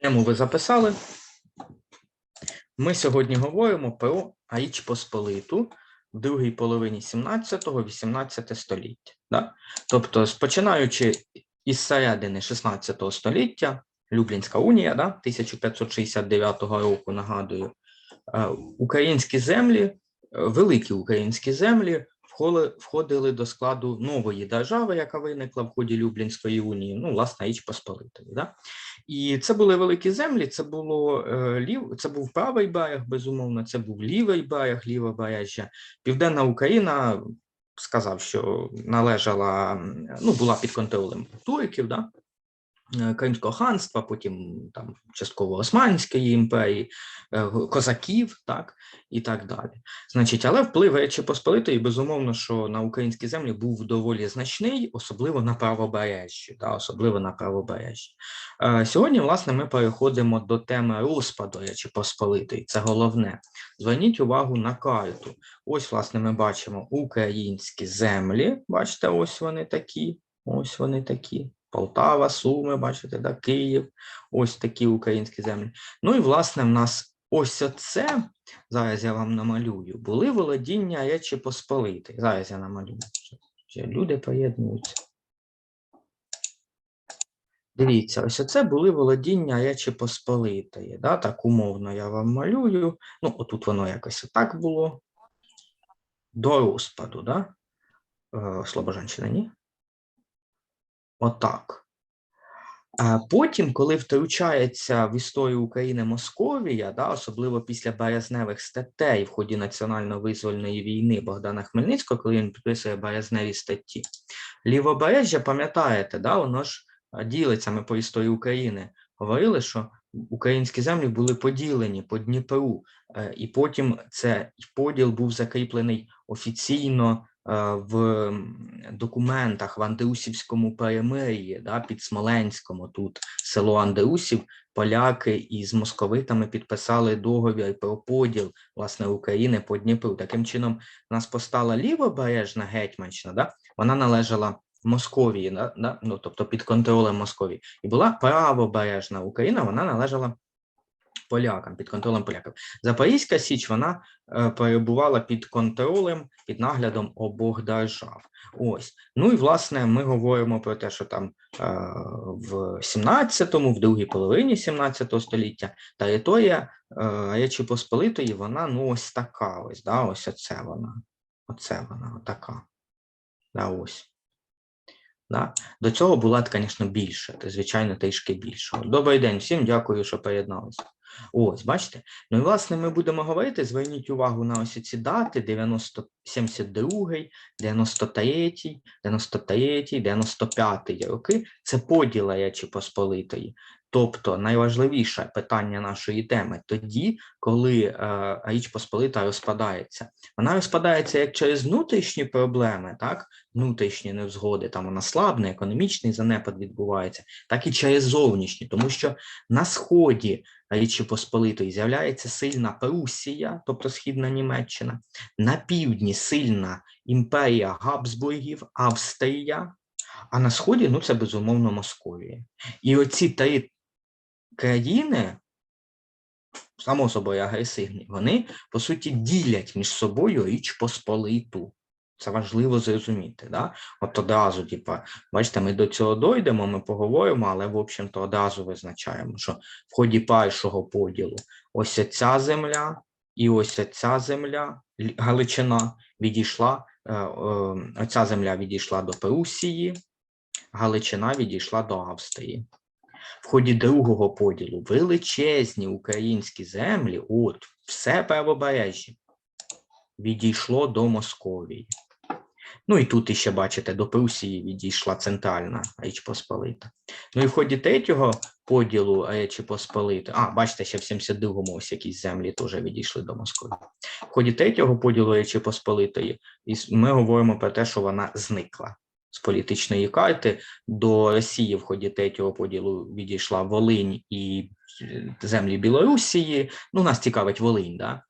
Тему ви записали. Ми сьогодні говоримо про Аїч Посполиту в другій половині 17-18 століття. Да? Тобто, починаючи із середини 16 століття, Люблінська унія, да? 1569 року, нагадую, е, українські землі, е, великі українські землі входили, до складу нової держави, яка виникла в ході Люблінської унії, ну, власне, Річ Посполитої. Да? І це були великі землі, це було е, лів, це був правий берег, безумовно, це був лівий берег, лівобережжя. Південна Україна сказав, що належала, ну, була під контролем турків, да? Е, Кримського ханства, потім там частково Османської імперії, е, козаків, так і так далі. Значить, але вплив Речі Посполитої, безумовно, що на українські землі був доволі значний, особливо на правобережжі, да, особливо на правобережжі. Е, Сьогодні, власне, ми переходимо до теми розпаду Речі Посполитої. Це головне. Зверніть увагу на карту. Ось, власне, ми бачимо українські землі. Бачите, ось вони такі. Ось вони такі. Полтава, Суми, бачите, да, Київ, ось такі українські землі. Ну і власне в нас ось оце, зараз я вам намалюю, були володіння Речі Посполитої. Зараз я намалюю. Люди поєднуються. Дивіться, ось оце були володіння Речі Посполитої. Да, так умовно я вам малюю. Ну, отут воно якось отак було. До розпаду, да? Е, Слобожанщина, ні? Отак. Потім, коли втручається в історію України Московія, да, особливо після березневих статей в ході національно-визвольної війни Богдана Хмельницького, коли він підписує березневі статті, лівобережжя, пам'ятаєте, да, воно ж ділиться ми по історії України. Говорили, що українські землі були поділені по Дніпру, е, і потім цей поділ був закріплений офіційно в документах в Андеусівському перемир'ї, да, під Смоленськом, тут село Андеусів, поляки із московитами підписали договір про поділ власне України по Дніпру. Таким чином, в нас постала лівобережна Гетьманщина, да, вона належала Московії, да, да, ну, тобто під контролем Московії. І була правобережна Україна, вона належала полякам, під контролем поляків. Запорізька Січ вона е, перебувала під контролем, під наглядом обох держав. Ось. Ну і власне ми говоримо про те, що там е, в 17-му, в другій половині 17 століття територія е, Речі Посполитої, вона ну ось така ось, да, ось оце вона. Оце вона, отака. Да, ось. Да. До цього була, звісно, більше, звичайно, трішки більше. Добрий день всім, дякую, що приєдналися. Ось, бачите? Ну і власне ми будемо говорити. Зверніть увагу на ось ці дати: 90, 72, 93, 93, 95 роки. Це поділа Речі Посполитої. Тобто найважливіше питання нашої теми тоді, коли е, Річ Посполита розпадається. Вона розпадається як через внутрішні проблеми, так, внутрішні невзгоди, там вона слабне, економічний занепад відбувається, так і через зовнішні, тому що на сході Річі Посполитої з'являється сильна Прусія, тобто Східна Німеччина, на півдні сильна імперія Габсбургів, Австрія, а на сході ну це безумовно Московія. І оці три країни, само собою агресивні, вони по суті ділять між собою Річ Посполиту. Це важливо зрозуміти. Да? От одразу, типа, бачите, ми до цього дойдемо, ми поговоримо, але, в общем-то, одразу визначаємо, що в ході першого поділу ось ця земля і ось ця земля, Галичина, відійшла, е, е, оця земля відійшла до Прусії, Галичина відійшла до Австрії. В ході другого поділу величезні українські землі, от все правобережжя, відійшло до Московії. Ну і тут іще бачите, до Прусії відійшла центральна Річ Посполита. Ну і в ході третього поділу Речі Посполити, а, бачите, ще в 72-му ось якісь землі теж відійшли до Москви. В ході третього поділу Речі Посполитої ми говоримо про те, що вона зникла. З політичної карти. До Росії в ході третього поділу відійшла Волинь і е, землі Білорусії. Ну, нас цікавить Волинь, да?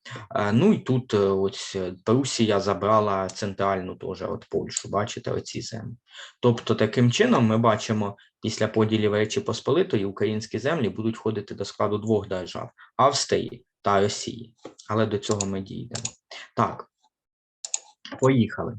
Ну і тут е, ось е, Прусія забрала центральну теж от Польщу, бачите, оці землі. Тобто, таким чином ми бачимо, після поділів Речі Посполитої українські землі будуть входити до складу двох держав Австрії та Росії. Але до цього ми дійдемо. Так, поїхали.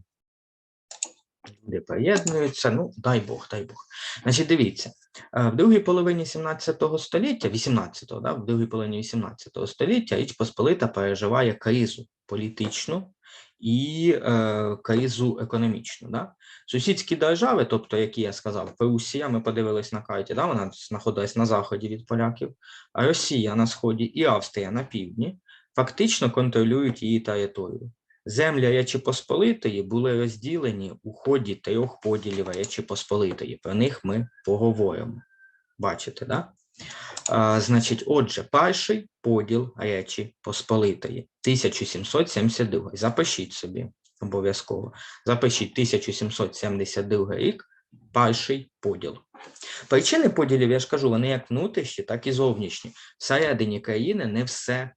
Люди приєднуються. Ну, дай Бог, дай Бог. Значить, дивіться, е, в другій половині 17 століття, 18-го, да, в другій половині 18 століття Річ Посполита переживає кризу політичну і е, кризу економічну. Да? Сусідські держави, тобто, які я сказав, Прусія, ми подивились на карті, да, вона знаходилась на заході від поляків, а Росія на сході і Австрія на півдні, фактично контролюють її територію. Землі Речі Посполитої були розділені у ході трьох поділів Речі Посполитої. Про них ми поговоримо. Бачите, да? А, значить, отже, перший поділ Речі Посполитої 1772. Запишіть собі обов'язково. Запишіть 1772 рік, перший поділ. Причини поділів, я ж кажу, вони як внутрішні, так і зовнішні. Всередині країни не все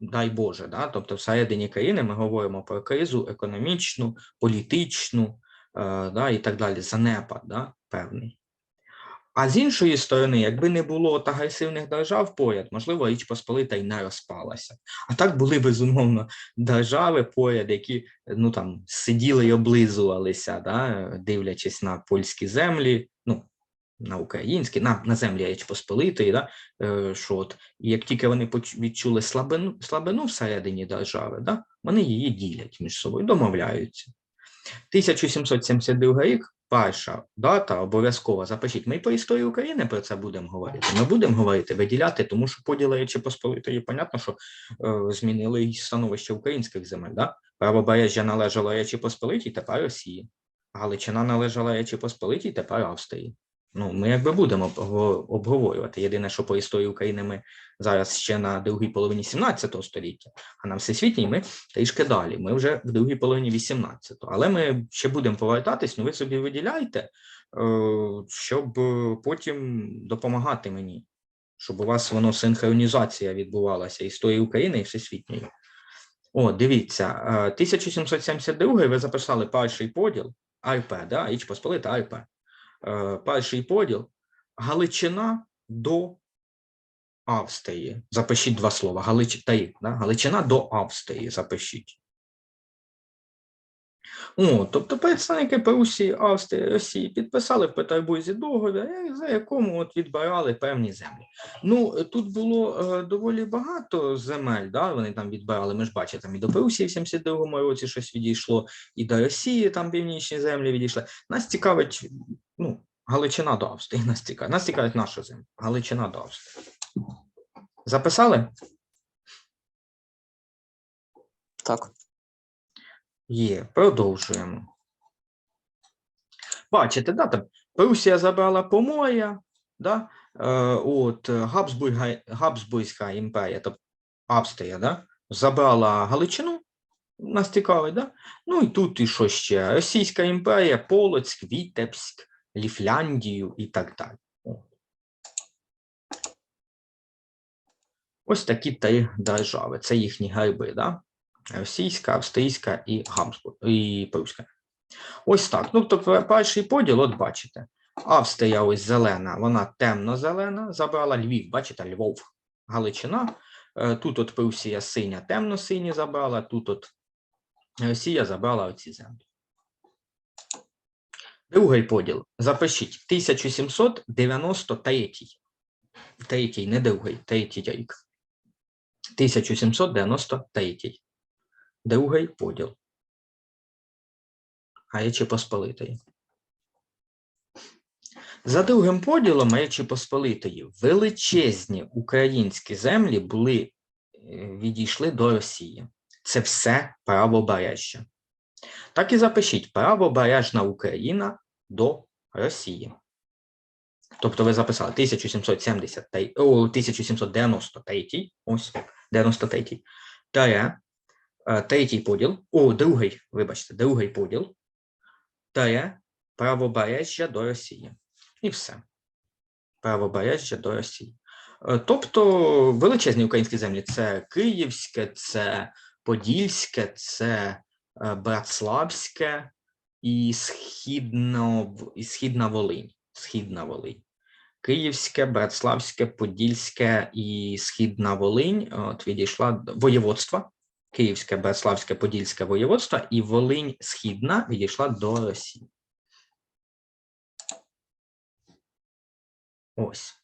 дай Боже, да? тобто всередині країни ми говоримо про кризу економічну, політичну е, да, і так далі, занепад да, певний. А з іншої сторони, якби не було от агресивних держав поряд, можливо, Річ Посполита й не розпалася. А так були безумовно держави поряд, які ну там сиділи й облизувалися, да, дивлячись на польські землі, ну на українські, на, на землі Річ Посполитої, да, е, що от, і як тільки вони відчули слабину, слабину всередині держави, да, вони її ділять між собою, домовляються. 1772 рік, перша дата, обов'язково запишіть. Ми по історії України про це будемо говорити. Ми будемо говорити, виділяти, тому що поділи Речі Посполитої, понятно, що е, змінили і становище українських земель. Да? Правобережжя належало Речі Посполитій, тепер Росії. Галичина належала Речі Посполитій, тепер Австрії. Ну, ми якби будемо обговорювати. Єдине, що по історії України ми зараз ще на другій половині 17 століття, а на всесвітній ми трішки далі. Ми вже в другій половині 18-го. Але ми ще будемо повертатись, ну ви собі виділяйте, е, щоб е, потім допомагати мені, щоб у вас воно синхронізація відбувалася історії України і всесвітньої. О, дивіться, е, 1772 ви записали перший поділ АРП, да? Річ Посполита АРП. Е, Перший поділ Галичина до Австрії. Запишіть два слова. Галич... та й, да? Галичина до Австрії. Запишіть. О, тобто представники Прусії, Австрії, Росії підписали в Петербурзі договір, е, за якому от відбирали певні землі. Ну, тут було е, доволі багато земель, да? вони там відбирали, ми ж бачимо, там і до Прусії в 72-му році щось відійшло, і до Росії там північні землі відійшли. Нас цікавить, Галичина до Австрії, нас цікавить, нас цікавить наша земля, Галичина до Австрії. Записали? Так. Є, продовжуємо. Бачите, да, там Прусія забрала Помор'я, да, е, от Габсбурзька імперія, тобто Австрія, да, забрала Галичину, нас цікавить, да? Ну і тут і що ще? Російська імперія, Полоцьк, Вітебськ, Ліфляндію і так далі. Ось такі три держави. Це їхні герби, да? Російська, австрійська і Габсбург, і Пруська. Ось так. Ну, тобто перший поділ, от бачите. Австрія ось зелена, вона темно-зелена, забрала Львів, бачите, Львов, Галичина. Е, Тут от Прусія синя, темно-сині забрала, тут от Росія забрала оці землі. Другий поділ. Запишіть 1793. Третій, не другий, третій рік. 1793. Другий поділ. Речі Посполитої. За другим поділом Речі Посполитої величезні українські землі були е, відійшли до Росії. Це все правобережжя. Так і запишіть правобережна Україна до Росії. Тобто ви записали 1773, о, 1793, ось 93, таре, е, третій поділ, о, другий, вибачте, другий поділ, таре, правобережжя до Росії. І все. Правобережжя до Росії. Е, Тобто величезні українські землі це Київське, це Подільське, це Братславське і Східно, і Східна Волинь. Східна Волинь. Київське, Братславське, Подільське і Східна Волинь от відійшла до воєводства. Київське, Братславське, Подільське воєводство і Волинь Східна відійшла до Росії. Ось.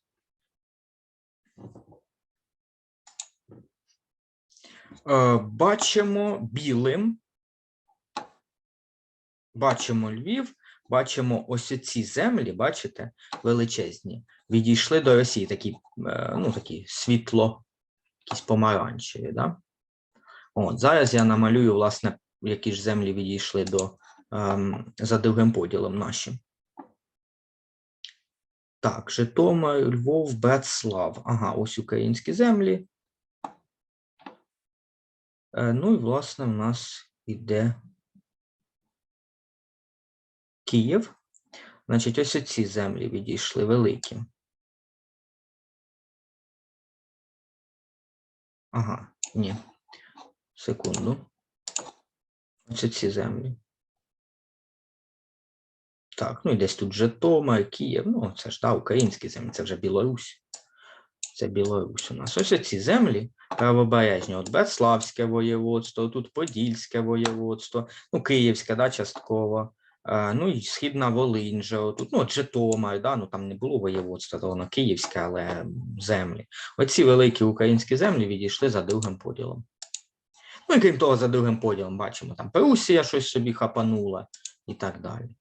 Е, Бачимо білим. Бачимо Львів, бачимо ось ці землі, бачите, величезні, відійшли до Росії, такі, е, ну, такі світло, якісь помаранчеві, да? От, зараз я намалюю, власне, які ж землі відійшли до, ем, за другим поділом нашим. Так, Житомир, Львов, Братслав. Ага, ось українські землі. Е, Ну і, власне, в нас іде Київ. Значить, ось ці землі відійшли великі. Ага, ні. Секунду. Ось ці землі. Так, ну і десь тут Житомир, Київ. Ну, це ж да, українські землі, це вже Білорусь. Це Білорусь у нас. Ось ці землі правобережні. От Братславське воєводство, тут Подільське воєводство, ну, Київське, да, частково. Е, Ну і Східна Волинь же, отут, ну, Житомир, да, ну там не було воєводства, то воно київське, але землі. Оці великі українські землі відійшли за другим поділом. Ну і крім того, за другим поділом бачимо, там Прусія щось собі хапанула і так далі.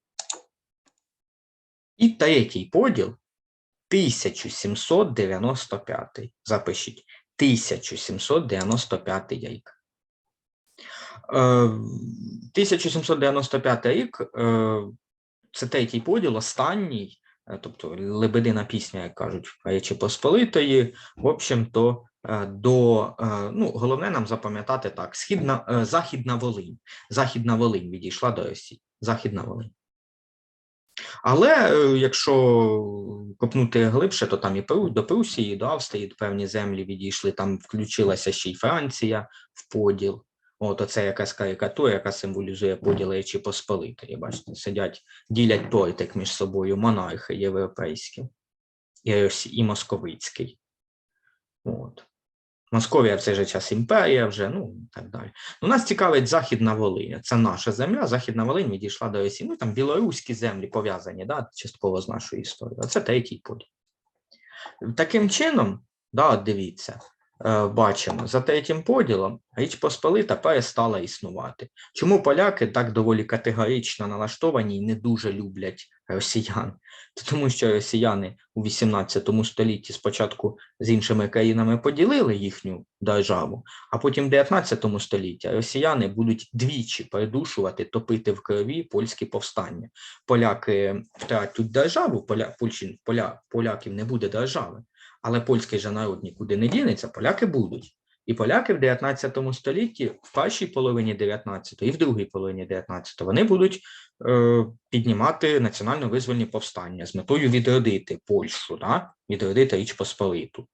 І третій поділ 1795. Запишіть 1795 рік. Е, 1795 рік е, це третій поділ, останній, е, тобто лебедина пісня, як кажуть, Речі Посполитої. В общем-то, е, до ну, головне нам запам'ятати так: Східна, Західна Волинь. Західна Волинь відійшла до Росії. Західна Волинь. Але якщо копнути глибше, то там і до Прусії, і до Австрії певні землі відійшли, там включилася ще й Франція в поділ. От оце якась карикатура, яка символізує поділ Речі Посполитої. Бачите, сидять, ділять тортик між собою монархи європейські і, і московицький. От. Московія в цей же час імперія вже, ну і так далі. Ну, нас цікавить Західна Волинь. Це наша земля. Західна Волинь відійшла до Росії. Ну там білоруські землі пов'язані, да, частково з нашою історією. Це третій поділ. Таким чином, да, дивіться, бачимо, за третім поділом Річ Посполита перестала існувати. Чому поляки так доволі категорично налаштовані і не дуже люблять росіян? Тому що росіяни у 18 столітті спочатку з іншими країнами поділили їхню державу, а потім в 19 столітті росіяни будуть двічі придушувати, топити в крові польські повстання. Поляки втратять державу, поля, поля, поляків не буде держави, але польський же народ нікуди не дінеться, поляки будуть. І поляки в 19 столітті, в першій половині 19-го і в другій половині 19-го, вони будуть е, піднімати національно-визвольні повстання з метою відродити Польщу, да? відродити Річ Посполиту.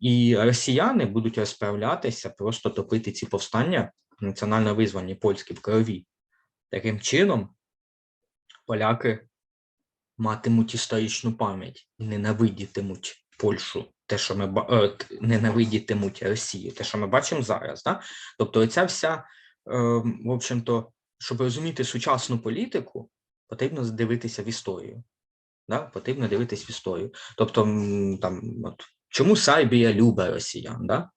І росіяни будуть розправлятися, просто топити ці повстання національно-визвольні польські в крові. Таким чином, поляки матимуть історичну пам'ять і ненавидітимуть Польщу, те, що ми е, ненавидітимуть Росію, те, що ми бачимо зараз. Да? Тобто, ця вся, е, в общем-то, щоб розуміти сучасну політику, потрібно дивитися в історію. Да? Потрібно дивитись в історію. Тобто, там, от, чому Сербія любить росіян? Да?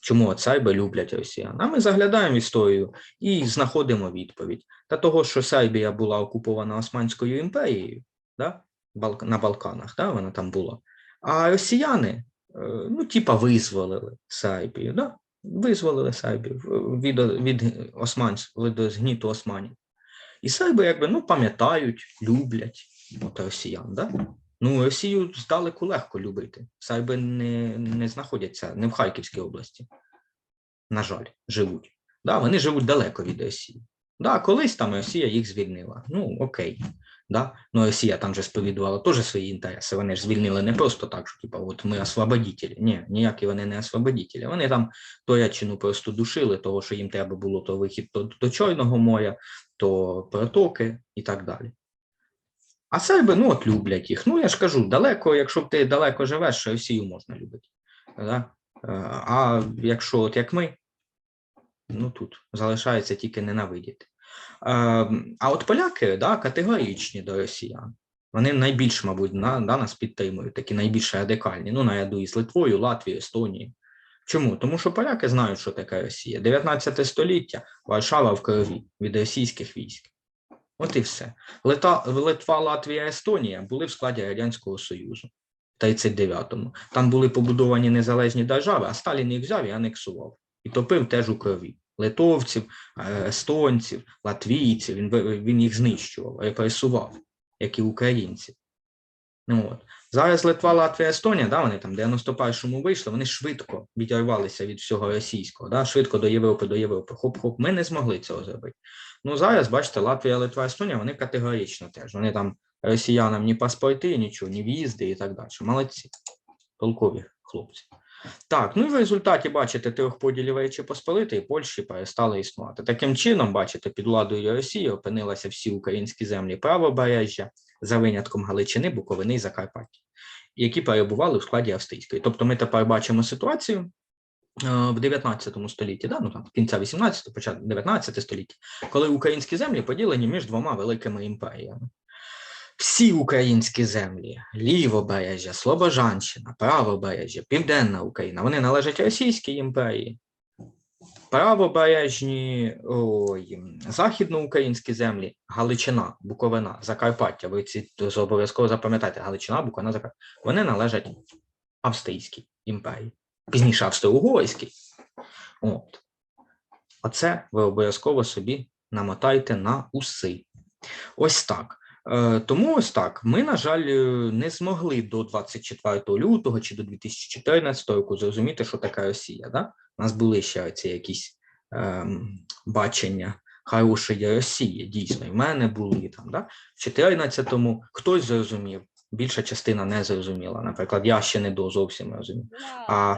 Чому от Серби люблять росіян? А ми заглядаємо в історію і знаходимо відповідь. Та того, що Сербія була окупована Османською імперією, да? На Балканах, да? вона там була. А росіяни, е, ну, типа, визволили Сербію, да? визволили Сербію в- від, від, османсь, від згніту османів. І серби, якби, ну, пам'ятають, люблять от, росіян. Да? Ну, Росію здалеку легко любити. Серби не, не знаходяться не в Харківській області. На жаль, живуть. Да, вони живуть далеко від Росії. Да, колись там Росія їх звільнила. Ну, окей. Да? Ну, Росія там же сповідувала теж свої інтереси. Вони ж звільнили не просто так, що типа, от ми освободителі. Ні, ніякі вони не освободителі. Вони там Туреччину просто душили, того, що їм треба було то вихід до, до Чорного моря, то протоки і так далі. А серби, ну от люблять їх. Ну, я ж кажу, далеко, якщо ти далеко живеш, Росію можна любити. Да? Е, А якщо от як ми, ну тут залишається тільки ненавидіти. Ем, А от поляки да, категоричні до росіян. Вони найбільш, мабуть, на, да, нас підтримують, такі найбільш радикальні. Ну, наряду із Литвою, Латвією, Естонією. Чому? Тому що поляки знають, що таке Росія. 19 століття, Варшава в крові від російських військ. От і все. Лита, Литва, Латвія, Естонія були в складі Радянського Союзу в 39-му. Там були побудовані незалежні держави, а Сталін їх взяв і анексував. І топив теж у крові. Литовців, е, естонців, латвійців, він, він їх знищував, репресував, як і українців. Ну, от. Зараз Литва, Латвія, Естонія, да, вони там в 91-му вийшли, вони швидко відірвалися від всього російського, да, швидко до Європи, до Європи. Хоп-хоп, ми не змогли цього зробити. Ну, зараз, бачите, Латвія, Литва, Естонія, вони категорично теж. Вони там росіянам ні паспорти, нічого, ні в'їзди і так далі. Молодці, толкові хлопці. Так, ну і в результаті, бачите, трьох поділів Речі Посполитої Польщі перестали існувати. Таким чином, бачите, під владою Росії опинилися всі українські землі правобережжя, за винятком Галичини, Буковини і Закарпаття, які перебували в складі австрійської. Тобто ми тепер бачимо ситуацію е, в 19 столітті, да? ну, там, кінця 18, початку 19 століття, коли українські землі поділені між двома великими імперіями. Всі українські землі, лівобережжя, Слобожанщина, правобережжя, Південна Україна, вони належать Російській імперії. Правобережні ой, західноукраїнські землі, Галичина, Буковина, Закарпаття. Ви ці обов'язково запам'ятайте, Галичина, Буковина, Закарпаття. Вони належать Австрійській імперії, пізніше Австро-Угорській. От. Оце ви обов'язково собі намотайте на уси. Ось так. Е, Тому ось так. Ми, на жаль, е, не змогли до 24 лютого чи до 2014 року зрозуміти, що таке Росія. Да? У нас були ще ці якісь ем, бачення хорошої Росії, дійсно, і в мене були там. Да? В 14-му хтось зрозумів, більша частина не зрозуміла. Наприклад, я ще не до зовсім розумів. А.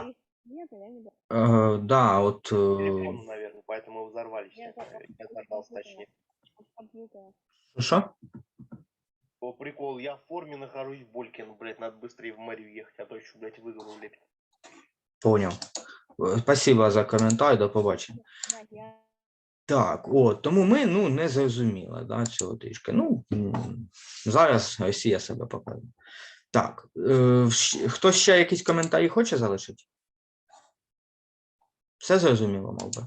Е, да, от, е, телефон, наверное, поэтому взорвались. Я Я взорвался, точнее. Що? О, прикол, я в форме нахожусь в Болькин, блядь, надо быстрее в мэрию ехать, а то еще, блядь, выиграл, блядь. Поняв. Е, Спасибо за коментар, до побачення. Так, я Так, от, тому ми ну, не зрозуміли да, цього трішки. Ну, м, зараз Росія себе показує. Так, е, щ- хтось ще якісь коментарі хоче залишити? Все зрозуміло, мов би.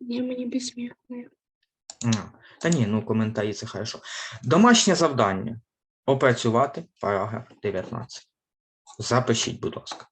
Не, мені безсмертные. Та ні, ну коментарі це хорошо. Домашнє завдання. Опрацювати параграф 19. Запишіть, будь ласка.